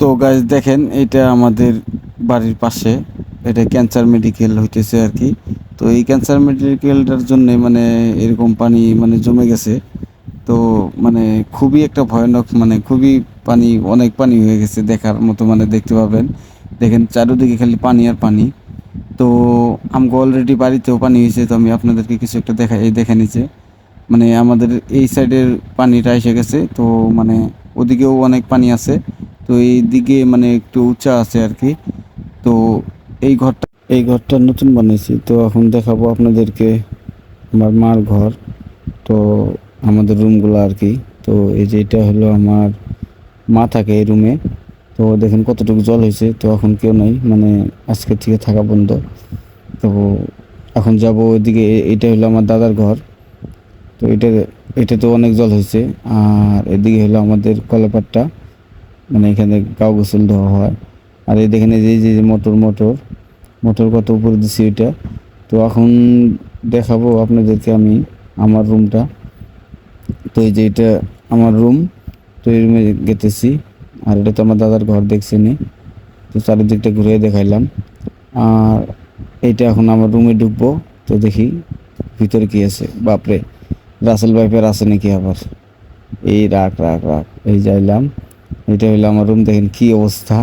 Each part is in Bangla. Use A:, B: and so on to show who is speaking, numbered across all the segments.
A: তো গাছ দেখেন, এটা আমাদের বাড়ির পাশে। এটা ক্যান্সার মেডিকেল হইতেছে আর কি। তো এই ক্যান্সার মেডিকেলটার জন্য মানে এরকম পানি মানে জমে গেছে। তো মানে খুবই একটা ভয়ানক মানে খুবই পানি, অনেক পানি হয়ে গেছে দেখার মতো মানে দেখতে পাবেন। দেখেন, চারিদিকে খালি পানি আর পানি। তো আমাকে অলরেডি বাড়িতেও পানি হয়েছে, তো আমি আপনাদেরকে কিছু একটা দেখা, এই দেখে নিচ্ছে মানে আমাদের এই সাইডের পানিটা এসে গেছে, তো মানে ওদিকেও অনেক পানি আছে। তো এই দিকে মানে একটু উঁচা আছে আর কি। তো এই ঘরটা এই ঘরটা নতুন বানিয়েছি তো এখন দেখাবো আপনাদেরকে আমার মার ঘর, তো আমাদের রুমগুলো আর কি। তো এই যে এটা হলো আমার মা থাকে এই রুমে। তো দেখেন কতটুকু জল হয়েছে। তো এখন কেউ নাই মানে আজকে থেকে থাকা বন্ধ। তো এখন যাব ওইদিকে এটা হলো আমার দাদার ঘর। তো এটা এটা তো অনেক জল হয়েছে। আর এদিকে হলো আমাদের কলাপাটটা। মানে এখানে গাও গোসল দেওয়া হয়। আর এই দেখেন যে যে মোটর মোটর মোটর কত উপরে দিছি এটা। তো এখন দেখাবো আপনাদেরকে আমি আমার রুমটা। তো এই যে এটা আমার রুম, তো এই রুমে গেতেছি। আর এটা তো আমার দাদার ঘর, দেখছেনি তো চারিদিকটা ঘুরে দেখাইলাম। আর এইটা এখন আমার রুমে ঢুকবো। তো দেখি ভিতরে কি আছে। বাপরে, রাসেল ভাইপের আছে নাকি আবার? এই রাখ রাখ রাখ, এই যাইলাম। এটা হইল আমার রুম দেখেন কি অবস্থা।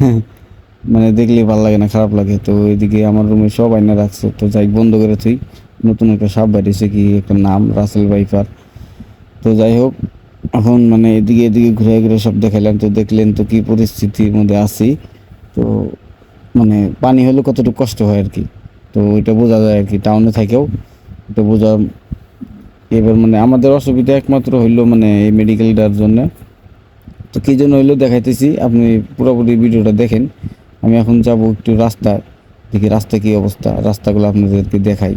A: মানে দেখলে ভালো লাগে না, খারাপ লাগে। তো এদিকে আমার রুমে সব আইনা রাখছে। তো যাই বন্ধ করে তুই নতুন একটা সাপ বাড়িয়েছে কি, একটা নাম, রাসেল ভাইপার। তো যাই হোক, এখন মানে এদিকে এদিকে ঘুরে ঘুরে সব দেখাইলাম। তো দেখলেন তো কি পরিস্থিতির মধ্যে আছি। তো মানে পানি হলে কতটুকু কষ্ট হয় আর কি। তো এটা বোঝা যায় আর কি টাউনে থাকেও। এটা বোঝা এবার মানে আমাদের অসুবিধা একমাত্র হইল মানে এই মেডিকেলটার জন্য। তো কী জন্য হইল দেখাইতেছি, আপনি পুরোপুরি ভিডিওটা দেখেন। আমি এখন যাব একটু রাস্তা দেখি রাস্তা কী অবস্থা, রাস্তাগুলো আপনাদেরকে দেখাই।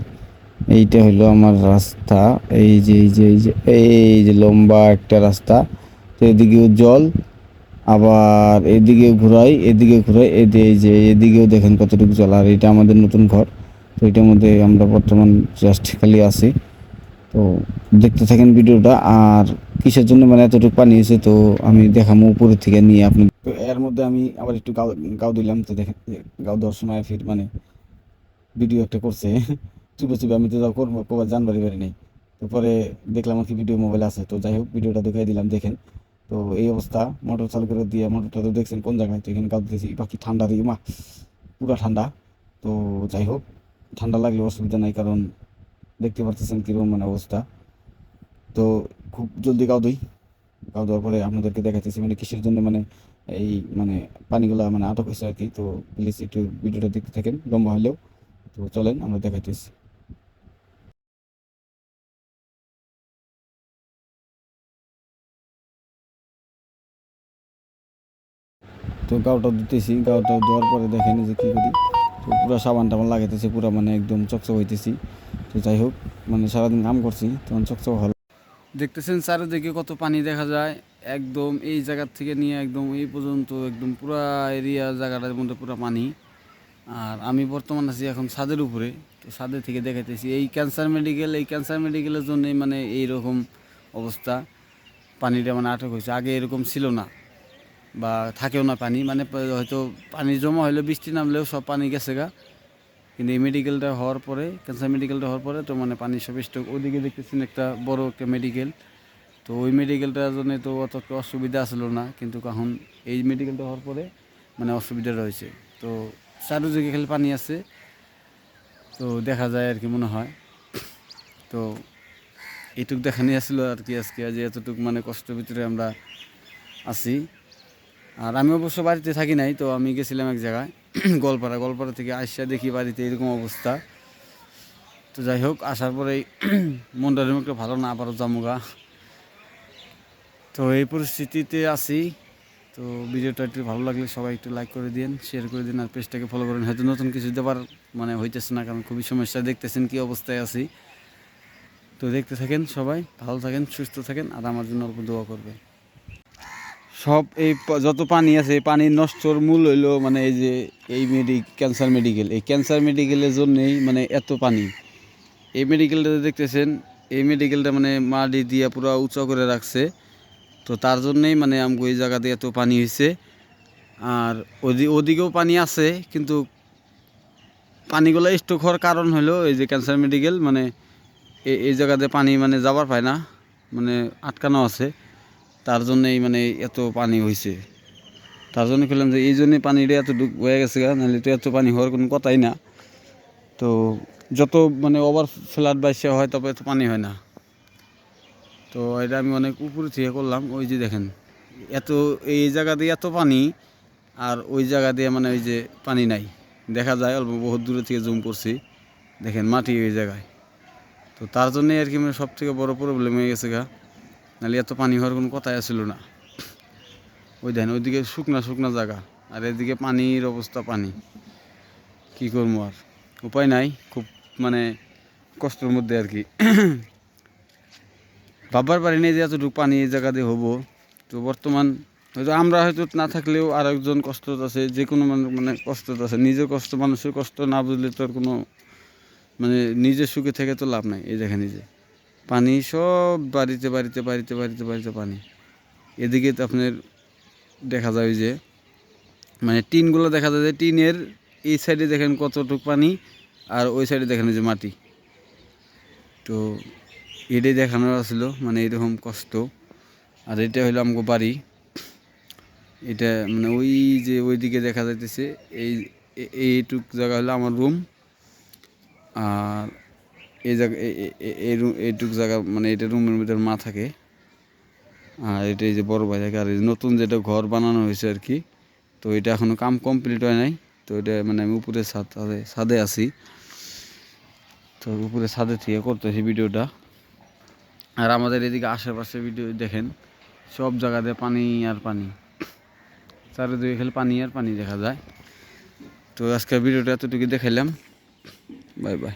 A: এইটা হইল আমার রাস্তা, এই যে এই যে এই যে এই যে লম্বা একটা রাস্তা। তো এদিকেও জল, আবার এদিকে ঘুরাই এদিকে ঘুরাই এদিকে এই যে, এদিকেও দেখেন কতটুকু জল। আর এটা আমাদের নতুন ঘর, তো এটার মধ্যে আমরা বর্তমান জাস্ট খালি আছি। তো দেখতে থাকেন ভিডিওটা, আর কিসের জন্য মানে এতটুকু পানি হয়েছে তো আমি দেখামো উপরের থেকে নিয়ে আপনি তো এর মধ্যে আমি আবার একটু গাও গাও দিলাম, তো দেখেন, গাও দেওয়ার সময় ফির মানে ভিডিও একটা করছে। চুপে চুপে আমি তো যাও করব, কবার জানবারই পারি নেই। তো পরে দেখলাম আর কি ভিডিও মোবাইল আছে, তো যাই হোক, ভিডিওটা দেখাই দিলাম, দেখেন। তো এই অবস্থা, মোটর চালু করে দিয়ে মোটরটা তো দেখছেন কোন জায়গায়, তো এখানে গাও দিতেছি বাকি ঠান্ডা দিই মা, পুরা ঠান্ডা। তো যাই হোক, ঠান্ডা লাগলে অসুবিধা নাই, কারণ দেখতে পারতেছেন কীরকম মানে অবস্থা। তো খুব জলদি গাও দিই। গাও দেওয়ার পরে আপনাদেরকে দেখাইতেছি মানে কিসের জন্য মানে এই মানে পানিগুলা মানে আটক হয়েছে আর কি। তো প্লিজ একটু ভিডিওটা দেখতে থাকেন, লম্বা হলেও তো চলেন, আমরা দেখাইতেছি। তো গাওটা দিতেছি গাওটা দেওয়ার পরে দেখেন যে কী করি। তো পুরো সাবান টাবান লাগাইতেছি, পুরো মানে একদম চকচক হইতেছি। তো যাই হোক মানে সারাদিন কাম করছি, তখন চকচক হলো। দেখতেছেন চারিদিকে কত পানি দেখা যায়, একদম এই জায়গার থেকে নিয়ে একদম এই পর্যন্ত, একদম পুরা এরিয়া, জায়গাটার মধ্যে পুরো পানি। আর আমি বর্তমান আছি এখন ছাদের উপরে, তো ছাদের থেকে দেখাইতেছি, এই ক্যান্সার মেডিকেল, এই ক্যান্সার মেডিকেলের জন্যই মানে এই রকম অবস্থা। পানিটা মানে আটক হয়েছে, আগে এরকম ছিল না, বা থাকেও না পানি মানে হয়তো পানি জমা হলে বৃষ্টি নামলেও সব পানি গেছে গা। কিন্তু এই মেডিকেলটা হওয়ার পরে ক্যান্সার মেডিকেলটা হওয়ার পরে তো মানে পানি সব স্টক ওদিকে দেখতেছেন একটা বড় একটা মেডিকেল তো ওই মেডিকেলটার জন্য তো অত অসুবিধা আসলো না, কিন্তু এখন এই মেডিকেলটা হওয়ার পরে মানে অসুবিধা রয়েছে। তো চারিদিকে খালি পানি আছে, তো দেখা যায় আর কি মনে হয়। তো এইটুক দেখা নিয়ে আসলো আর কি আজকে, যে এতটুক মানে কষ্টের ভিতরে আমরা আছি। আর আমি অবশ্য বাড়িতে থাকি নাই, তো আমি গেছিলাম এক জায়গায়। গোলপাড়া গোলপাড়া থেকে আসা দেখি বাড়িতে এরকম অবস্থা। তো যাই হোক, আসার পরে মনটা একটু ভালো না, আবারও জামুগা তো এই পরিস্থিতিতে আছি। তো ভিডিওটা একটু ভালো লাগলে সবাই একটু লাইক করে দিন শেয়ার করে দিন, আর পেজটাকে ফলো করেন। হয়তো নতুন কিছু দেবার মানে হইতেছে না, কারণ খুবই সমস্যা। দেখতেছেন কি অবস্থায় আছি। তো দেখতে থাকেন সবাই, ভালো থাকেন, সুস্থ থাকেন, আর আমার জন্য অল্প দোয়া করবে সব এই যত পানি আছে, এই পানির নষ্টর মূল হইল মানে এই যে এই মেডি ক্যান্সার মেডিকেল এই ক্যান্সার মেডিকেলের জন্যেই মানে এত পানি। এই মেডিকেলটা দেখতেছেন, এই মেডিকেলটা মানে মাটি দিয়ে পুরো উঁচা করে রাখছে। তো তার জন্যেই মানে আমাকে এই জায়গাতে এত পানি হয়েছে আর ওদি ওদিকেও পানি আছে, কিন্তু পানিগুলো স্টক হওয়ার কারণ হলো এই যে ক্যান্সার মেডিকেল মানে এই জায়গাতে পানি মানে যাবার পায় না। মানে আটকানো আছে। তার জন্যই মানে এত পানি হয়েছে তার জন্য খেলাম যে, এই জন্যই পানিটা এত হয়ে গেছে গা, নাহলে তো এত পানি হওয়ার কোনো কথাই না। তো যত মানে ওভার ফ্লাড বাইসে হয় তবে এত পানি হয় না। তো এটা আমি অনেক উপরে থেকে করলাম, ওই যে দেখেন, এত এই জায়গা দিয়ে এত পানি, আর ওই জায়গা দিয়ে মানে ওই যে পানি নাই। দেখা যায় অল্প বহুত দূরে থেকে জুম করছি, দেখেন মাটি ওই জায়গায়। তো তার জন্যই আর কি মানে সব থেকে বড় প্রবলেম হয়ে গেছে গা। নাহলে এত পানি হওয়ার কোনো কথাই আসছিল না। ওই দেখেন, ওইদিকে শুকনা শুকনা জায়গা, আর এদিকে পানির অবস্থা পানি। কি করব আর? উপায় নাই, খুব মানে কষ্টের মধ্যে আর কি। ভাববার পারি নাই যে এতটুকু পানি এই জায়গা দিয়ে হব। তো বর্তমান হয়তো আমরা হয়তো না থাকলেও আর একজন কষ্ট আছে, যে কোনো মানে কষ্ট আছে। নিজের কষ্ট, মানুষের কষ্ট না বুঝলে তো আর কোনো মানে নিজের সুখে থেকে তো লাভ নাই, এই দেখেন নিজে পানি, সব বাড়িতে বাড়িতে বাড়িতে বাড়িতে বাড়িতে পানি। এদিকে আপনার দেখা যায় যে মানে টিনগুলো দেখা যায় যে টিনের এই সাইডে দেখেন কতটুক পানি আর ওই সাইডে দেখেন যে মাটি। তো এটাই দেখানোর ছিল মানে এরকম কষ্ট। আর এটা হলো আমাকে বাড়ি। এটা মানে ওই যে ওইদিকে দেখা যাইতেছে, এই এইটুক জায়গা হলো আমার রুম। আর এই জায়গা এইটুক জায়গা মানে এটা রুমের ভিতর মা থাকে। আর এটা এই যে বড় ভাই থাকে। আর এই নতুন যেটা ঘর বানানো হয়েছে আর কি, তো এটা এখনও কাম কমপ্লিট হয় নাই। তো এটা মানে আমি উপরে ছাদে ছাদে আছি। তো উপরে ছাদে থেকে করতেছি ভিডিওটা। আর আমাদের এদিকে আশেপাশে ভিডিও দেখেন, সব জায়গাতে পানি আর পানি। চারিদিকে খালি পানি আর পানি দেখা যায়। তো আজকের ভিডিওটা এতটুকু দেখাইলাম। Bye bye.